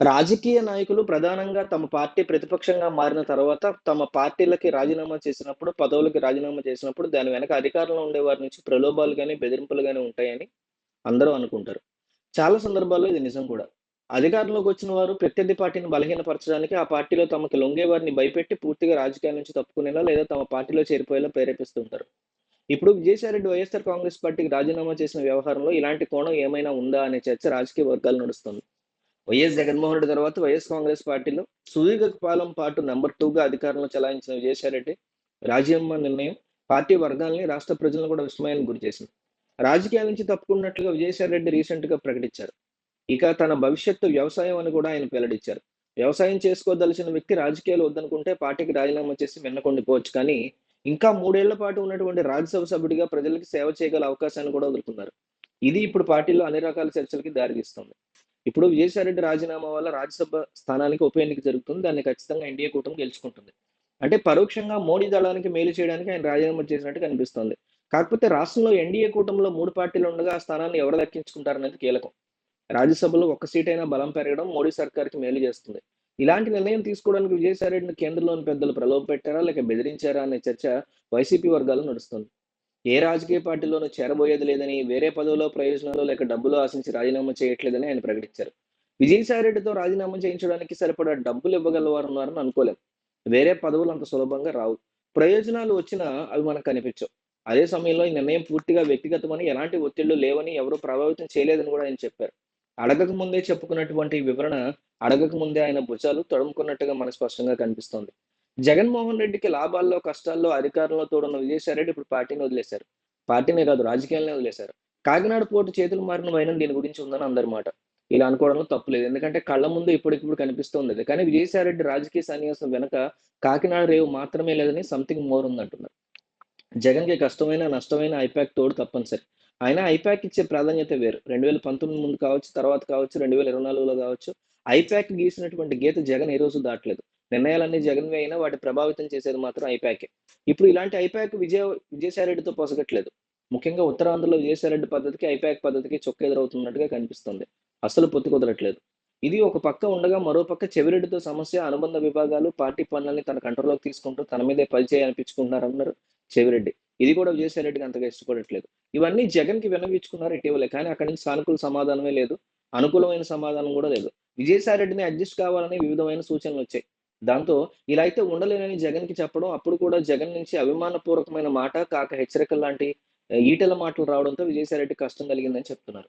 రాజకీయ నాయకులు ప్రధానంగా తమ పార్టీ ప్రతిపక్షంగా మారిన తర్వాత తమ పార్టీలకి రాజీనామా చేసినప్పుడు, పదవులకి రాజీనామా చేసినప్పుడు దాని వెనక అధికారంలో ఉండే వారి నుంచి ప్రలోభాలు కానీ బెదిరింపులు కానీ ఉంటాయని అందరూ అనుకుంటారు. చాలా సందర్భాల్లో ఇది నిజం కూడా. అధికారంలోకి వచ్చిన వారు ప్రత్యర్థి పార్టీని బలహీనపరచడానికి ఆ పార్టీలో తమకు లొంగే వారిని భయపెట్టి పూర్తిగా రాజకీయాల నుంచి తప్పుకునేలా లేదా తమ పార్టీలో చేరిపోయేలా ప్రేరేపిస్తుంటారు ఇప్పుడు విజయసాయిరెడ్డి వైఎస్ఆర్ కాంగ్రెస్ పార్టీకి రాజీనామా చేసిన వ్యవహారంలో ఇలాంటి కోణం ఏమైనా ఉందా అనే చర్చ రాజకీయ వర్గాలు నడుస్తుంది. వైఎస్ జగన్మోహన్ రెడ్డి తర్వాత వైఎస్ కాంగ్రెస్ పార్టీలో సుదీర్ఘ కాలం పాటు నెంబర్ టూగా అధికారంలో చలాయించిన విజయసాయిరెడ్డి రాజీనామా నిర్ణయం పార్టీ వర్గాల్ని, రాష్ట్ర ప్రజలను కూడా విస్మయానికి గురిచేసింది. రాజకీయాల నుంచి తప్పుకున్నట్లుగా విజయసాయిరెడ్డి రీసెంట్‌గా ప్రకటించారు. ఇక తన భవిష్యత్తు వ్యవసాయం అని కూడా ఆయన వెల్లడించారు. వ్యవసాయం చేసుకోదలిచిన వ్యక్తి రాజకీయాలు వద్దనుకుంటే పార్టీకి రాజీనామా చేసి వెన్నకొండిపోవచ్చు కానీ, ఇంకా మూడేళ్ళ పాటు ఉన్నటువంటి రాజ్యసభ సభ్యుడిగా ప్రజలకు సేవ చేయగల అవకాశాన్ని కూడా వదులుకున్నారు. ఇది ఇప్పుడు పార్టీలో అన్ని రకాల చర్చలకి దారితీస్తుంది. ఇప్పుడు విజయసాయిరెడ్డి రాజీనామా వల్ల రాజ్యసభ స్థానానికి ఉప ఎన్నిక జరుగుతుంది. దాన్ని ఖచ్చితంగా ఎన్డీఏ కూటమి గెలుచుకుంటుంది. అంటే పరోక్షంగా మోడీ దళానికి మేలు చేయడానికి ఆయన రాజీనామా చేసినట్టు కనిపిస్తోంది. కాకపోతే రాష్ట్రంలో ఎన్డీఏ కూటమిలో మూడు పార్టీలు ఉండగా ఆ స్థానాన్ని ఎవరు దక్కించుకుంటారనేది కీలకం. రాజ్యసభలో ఒక్క సీట్ అయినా బలం పెరగడం మోడీ సర్కార్‌కి మేలు చేస్తుంది. ఇలాంటి నిర్ణయం తీసుకోవడానికి విజయసాయిరెడ్డిని కేంద్రంలోని పెద్దలు ప్రలోభపెట్టారా? లేక బెదిరించారా? అనే చర్చ వైసీపీ వర్గాల్లో నడుస్తుంది. ఏ రాజకీయ పార్టీలోనూ చేరబోయేది లేదని, వేరే పదవులో, ప్రయోజనాలు లేక డబ్బులు ఆశించి రాజీనామా చేయట్లేదని ఆయన ప్రకటించారు. విజయసాయిరెడ్డితో రాజీనామా చేయించడానికి సరిపడా డబ్బులు ఇవ్వగలవారున్నారని అనుకోలేం. వేరే పదవులు అంత సులభంగా రావు. ప్రయోజనాలు వచ్చినా అవి మనకు కనిపించవు. అదే సమయంలో ఈ నిర్ణయం పూర్తిగా వ్యక్తిగతమని, ఎలాంటి ఒత్తిళ్ళు లేవని, ఎవరూ ప్రభావితం చేయలేదని కూడా ఆయన చెప్పారు. అడగక ముందే చెప్పుకున్నటువంటి వివరణ అడగక ముందే ఆయన భుజాలు తడుముకున్నట్టుగా మనకు స్పష్టంగా కనిపిస్తోంది. జగన్మోహన్ రెడ్డికి లాభాల్లో, కష్టాల్లో అధికారంలో తోడున్న విజయసాయిరెడ్డి ఇప్పుడు పార్టీని వదిలేశారు. పార్టీనే కాదు రాజకీయాలనే వదిలేశారు. కాకినాడ పోటీ చేతులు మారిన వైనం దీని గురించి ఉందని అందరి మాట. ఇలా అనుకోవడంలో తప్పులేదు. ఎందుకంటే కళ్ళ ముందు ఇప్పటికిప్పుడు కనిపిస్తుంది కానీ విజయసాయిరెడ్డి రాజకీయ సన్యాసం వెనక కాకినాడ రేవు మాత్రమే లేదని సంథింగ్ మోర్ ఉందంటున్నారు. జగన్‌కి కష్టమైన, నష్టమైన ఐపాక్ తోడు తప్పనిసరి. అయినా ఐపాక్ ఇచ్చే ప్రాధాన్యత వేరు. 2019 ముందు కావచ్చు, తర్వాత కావచ్చు, 2024లో కావచ్చు, ఐపాక్ గీసినటువంటి గీత జగన్ ఏ రోజు దాటలేదు. నిర్ణయాలన్నీ జగన్‌వే అయినా వాటి ప్రభావితం చేసేది మాత్రం ఐపాకే. ఇప్పుడు ఇలాంటి ఐపాక్ విజయ విజయసాయిరెడ్డితో పొసగట్లేదు. ముఖ్యంగా ఉత్తరాంధ్రలో విజయసాయిరెడ్డి పద్ధతికి, ఐపాక్ పద్ధతికి చొక్క ఎదురవుతున్నట్టుగా కనిపిస్తుంది అసలు పొత్తు కుదరట్లేదు. ఇది ఒక పక్క ఉండగా మరో పక్క చెవిరెడ్డితో సమస్య, అనుబంధ విభాగాలు, పార్టీ పనులని తన కంట్రోల్‌లోకి తీసుకుంటూ తన మీదే పరిచయం అనిపించుకుంటున్నారన్నారు చెవిరెడ్డి. ఇది కూడా విజయసాయిరెడ్డికి అంతగా ఇష్టపడట్లేదు. ఇవన్నీ జగన్‌కి విన్నవించుకున్నారు ఇటీవలే. కానీ అక్కడి నుంచి సానుకూల సమాధానమే లేదు. అనుకూలమైన సమాధానం కూడా లేదు. విజయసాయిరెడ్డిని అడ్జస్ట్ కావాలని వివిధమైన సూచనలు వచ్చాయి దాంతో ఇలా అయితే ఉండలేనని జగన్‌కి చెప్పడం, అప్పుడు కూడా జగన్ నుంచి అభిమానపూర్వకమైన మాట కాక హెచ్చరికలు లాంటి ఈటెల మాటలు రావడంతో విజయసాయిరెడ్డి కష్టం కలిగిందని చెప్తున్నారు.